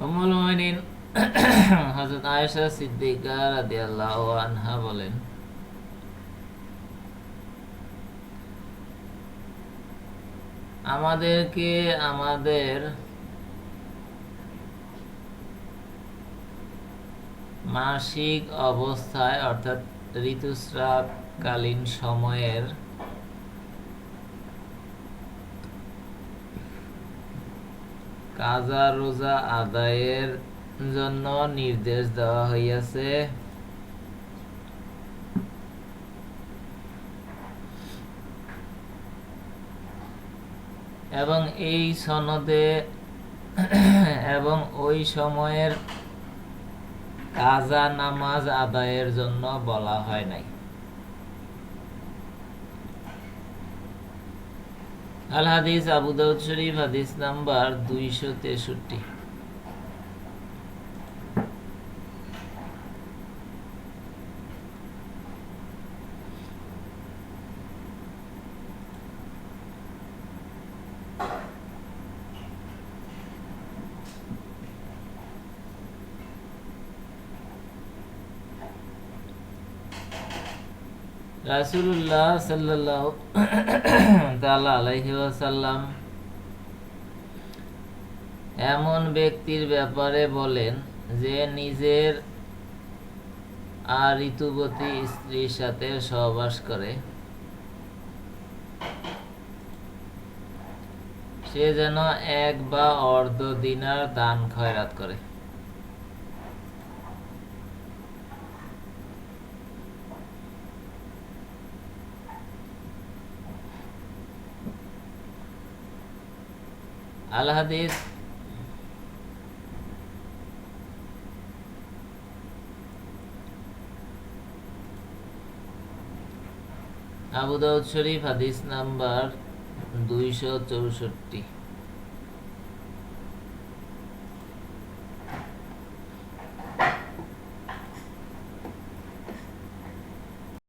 মুমিনিন হযরত আয়েশা সিদ্দিকা রাদিয়াল্লাহু আনহা বলেন আমাদেরকে আমাদের মাসিক অবস্থায় অর্থাৎ ঋতুস্রাবকালীন সময়ের কাজা রোজা আদায়ের জন্য নির্দেশ দেওয়া হইয়াছে। এবং এই সনদে এবং ওই সময়ের কাজা নামাজ আদায়ের জন্য বলা হয় নাই। আল হাদিস আবু দাউদ শরীফ হাদিস নাম্বার দুইশো তেষট্টি। তাআলা আলাইহি ওয়াসাল্লাম এমন ব্যক্তির ব্যাপারে বলেন যে নিজের আর ঋতুবতী স্ত্রীর সাথে সহবাস করে। সে যেন এক বা অর্ধ দিনার দান খয়রাত করে। আল হাদিস। আবু দাউদ শরীফ হাদিস নাম্বার দুইশো চৌষট্টি।